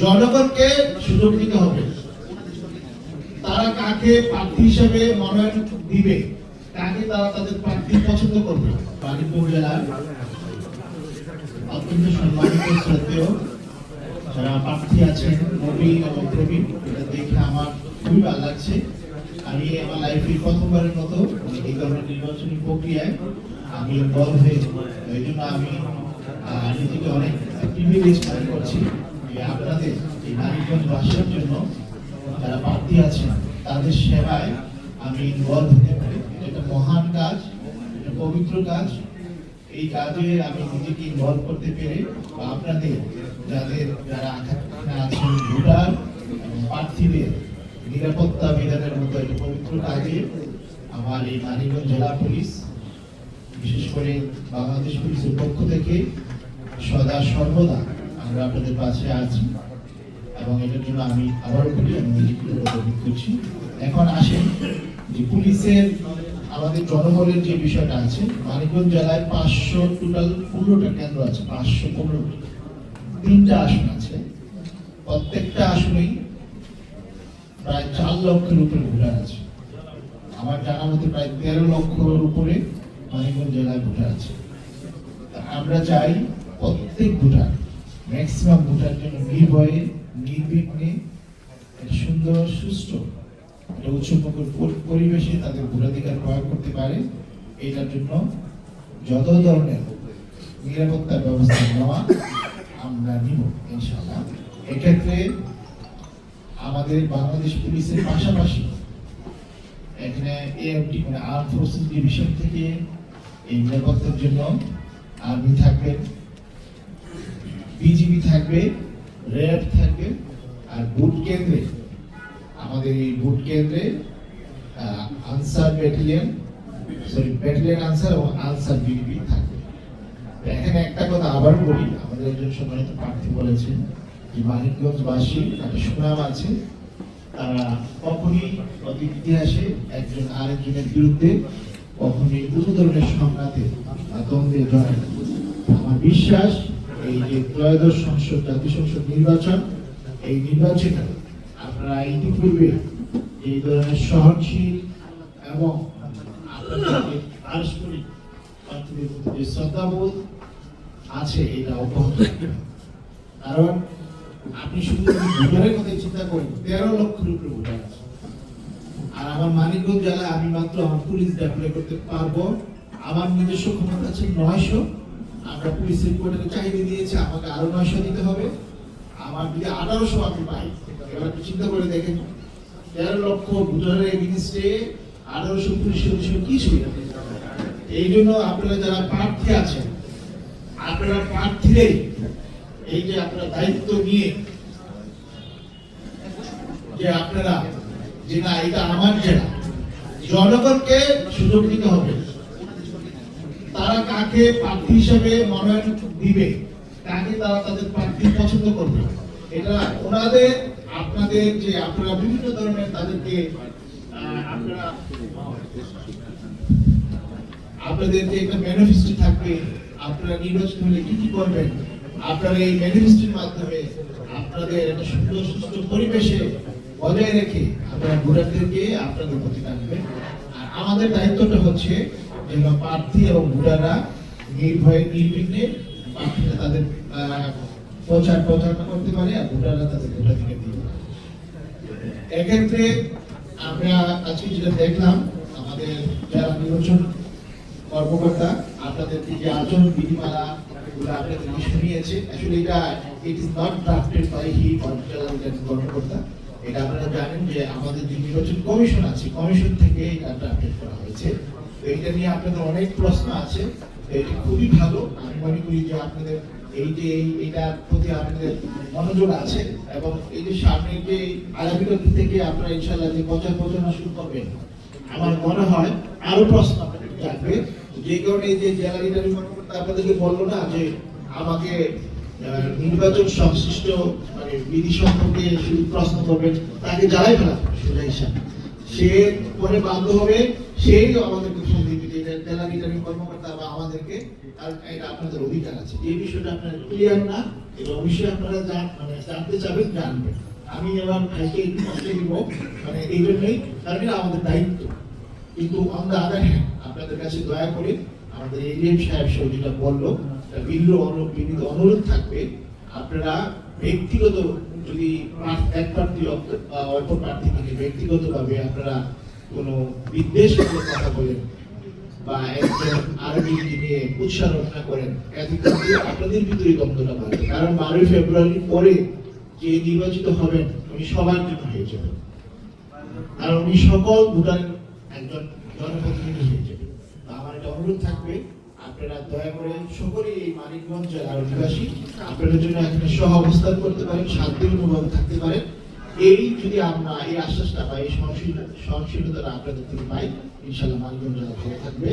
জনগণকে সুযোগ দিতে হবে। তারা কাকে প্রার্থী হিসেবে মনোনয়ন দিবে কাকে তারা তাদের প্রার্থী পছন্দ করবে? বালিপুর জেলার অত্যন্ত সম্মানিত শ্রদ্ধেয় যারা প্রার্থী আছেন নবীন এবং প্রবীণ এটা দেখে আমার খুবই ভালো লাগছে। আমি আমার লাইফে প্রথমবারের মতো এই ধরনের নির্বাচনী প্রক্রিয়ায় আমি বল হয়েছি এই জন্য আমি নিজেকে অনেক প্রিভিলেজ মনে করছি। আপনাদের এই নারীগঞ্জ বাসের জন্য যারা প্রার্থী আছেন, তাদের সেবায় আমি ইনভলভ হতে পারি। এটা মহান কাজ, এটা পবিত্র কাজ। এই কাজে আমি নিজেকে ইনভলভ করতে পেরে বা আপনাদের যাদের যারা আছেন, ভোটার প্রার্থীদের নিরাপত্তা বিধানের মতো একটা পবিত্র কাজে আমার এই মানিকগঞ্জ জেলা পুলিশ, বিশেষ করে বাংলাদেশ পুলিশের পক্ষ থেকে সদা সর্বদা আমরা আপনাদের পাশে আছি এবং এটার জন্য আমি আবারও বলি, আমি গৌরব করছি এখন আসেন যে পুলিশের, আমাদের জনবলের যে বিষয়টা আছে, মানিকগঞ্জ জেলায় পাঁচশো টোটাল পনেরোটা কেন্দ্র আছে, পাঁচশো পনেরো। তিনটা আসন আছে। প্রত্যেকটা আসনেই প্রায় চার লক্ষের উপরে ভোটার আছে। আমার জানা মতে প্রায় তেরো লক্ষের উপরে মানিকগঞ্জ জেলায় ভোটার আছে। আমরা চাই প্রত্যেক ভোটার ম্যাক্সিমাম ভোটার জন্য নির্ভয়ে, নির্বিঘ্নে, সুন্দর, সুস্থ একটা পরিবেশে তাদের ভোটাধিকার প্রয়োগ করতে পারে। এটার জন্য যত ধরনের নিরাপত্তার ব্যবস্থা নেওয়া আমরা নিব, ইনশাআল্লাহ। এক্ষেত্রে আমাদের বাংলাদেশ পুলিশের পাশাপাশি এখানে এএফডি মানে আর্ম ফোর্সেস ডিভিশন থেকে এই নিরাপত্তার জন্য আর্মি থাকবে বিজিবি থাকবে র্যাব থাকবে আর বুট কেন্দ্রে, আমাদের এই বুট কেন্দ্রে Ansar battalion sorry battalion Ansar এবং আনসার বিজিবি থাকবে। এখানে একটা কথা আবার বলি, আমাদের একজন সম্মানিত প্রার্থী বলেছেন যে মানিকগঞ্জবাসী একটা সুনাম আছে। তারা কখনই অতীত ইতিহাসে একজন আরেকজনের বিরুদ্ধে কখনই কোনো ধরনের সংঘাতে বা আমার বিশ্বাস এই যে ত্রয়োদশ সংসদ, জাতীয় সংসদ নির্বাচন, এই নির্বাচনে আপনারা ইতিপূর্বে এই ধরনের সহনশীল এবং পারস্পরিক প্রতি যে শ্রদ্ধাবোধ আছে, এটা অব্যাহত কারণ আপনি শুধু ভোটারের চিন্তা করেন, তেরো লক্ষের ভোটার আছে। আর আমার মানিকগঞ্জ জেলায় আমি মাত্র আমার পুলিশ করতে পারব। আমার নিজস্ব ক্ষমতা আছে নয়শো। আমরা পুলিশ রিপোর্টের চাহিদা দিয়েছি, আমাকে আরও নয়শো দিতে হবে। আমার যদি আঠারোশো আমি পাই। এবার একটু চিন্তা করে দেখেন, তেরো লক্ষ ভোটারের এগেনস্টে আঠারোশো পুলিশ সদস্য কি সুবিধা? এই জন্য আপনারা যারা প্রার্থী আছেন, আপনারা প্রার্থীরাই এই যে আপনারা দায়িত্ব নিয়ে যে আপনারা যে না, এটা আমার জেলা। জনগণকে সুযোগ দিতে হবে। তারা কাকে প্রার্থী হিসেবে মনোনয়ন দিবে কাকে তারা তাদের প্রার্থী পছন্দ করবে। এটা ওনাদের, আপনাদের যে, আপনারা বিভিন্ন ধরনের তাদেরকে আপনাদের যে একটা ম্যানিফেস্টো থাকবে, আপনারা নির্বাচন হলে কি কি করবেন, আপনারা এই ম্যানিফেস্টোর মাধ্যমে আপনাদের একটা সুন্দর, সুস্থ পরিবেশে বজায় রেখে আপনারা ভোটারদেরকে আপনাদের প্রতি টানবেন আর আমাদের দায়িত্বটা হচ্ছে যেন প্রার্থী এবং ভোটাররা নির্ভয়ে নির্বিঘ্নে প্রার্থীরা তাদের প্রচার প্রচারণা করতে পারে আর ভোটাররা তাদের ভোটাধিকার দিতে পারে। এক্ষেত্রে আমরা আজকে যেটা দেখলাম, আমাদের যারা নির্বাচন কর্মকর্তা আপনাদেরকে যে আচরণ বিধিমালা এটা ইট এটা আপনারা জানেন যে আমাদের যে নির্বাচন কমিশন আছে, কমিশন থেকে এটা ড্রাফটেড করা হয়েছে। এটা নিয়ে আপনাদের অনেক প্রশ্ন আছে। এটা খুবই ভালো। আমি মনে করি যে আপনাদের এই যে এই- প্রতি আপনাদের মনোযোগ আছে এবং এই যে সামনে যে আগামীকাল থেকে আপনারা ইনশাল্লাহ যে প্রচার প্রচারণা শুরু করবেন, আমার মনে হয় আরও প্রশ্ন আপনাদের থাকবে যে কারণে যে জেলা রিটার্নিং কর্মকর্তা আপনাদেরকে বলল না যে আমাকে নির্বাচন সংশ্লিষ্ট মানে বিধি সম্পর্কে প্রশ্ন করবেন, তাকে জ্বালাই ফেলা সোজা হিসাব। সে পরে বাধ্য হবে, সেই আমাদেরকে জেলা রিটার্নিং কর্মকর্তা বা আমাদেরকে আর এটা আপনাদের অধিকার আছে। এই বিষয়টা আপনারা ক্লিয়ার না এবং অবশ্যই আপনারা জান মানে জানতে চাবেন, জানবেন। আমি এবার ভাইকে কষ্ট দিব মানে এই জন্যই, কারণ এটা আমাদের দায়িত্ব। কিন্তু দ্য আদার আপনাদের কাছে দয়া করে আমাদের এডিএম সাহেব সহ যেটা বলল বিল্ল অনুরোধ, বিনীত অনুরোধ থাকবে আপনারা ব্যক্তিগত যদি এক প্রার্থী অল্প প্রার্থী থেকে, ব্যক্তিগতভাবে আপনারা কোনো বিদ্বেষ কথা বলেন বা একজন আরবিকে নিয়ে উৎসাহ রচনা করেন আপনাদের ভিতরে দ্বন্দ্বটা বাড়বে কারণ বারোই ফেব্রুয়ারি পরে যে নির্বাচিত হবেন, উনি সবার জন্য হয়ে যাবেন। আর উনি সকল ভুটানের একজন জনপ্রতিনিধি হয়ে যাবেন। আমার এটা অনুরোধ থাকবে আপনারা দয়া করে সকলেই এই মানিকগঞ্জ জেলার অধিবাসী, আপনাদের জন্য এখানে সহ অবস্থান করতে পারেন শান্তিপূর্ণভাবে থাকতে পারেন। এই যদি আমরা এই আশ্বাসটা পাই এই সহনশীল সহনশীলতাটা আপনাদের থেকে পাই ইনশাল্লাহ মানিকগঞ্জ জেলা ভালো থাকবে।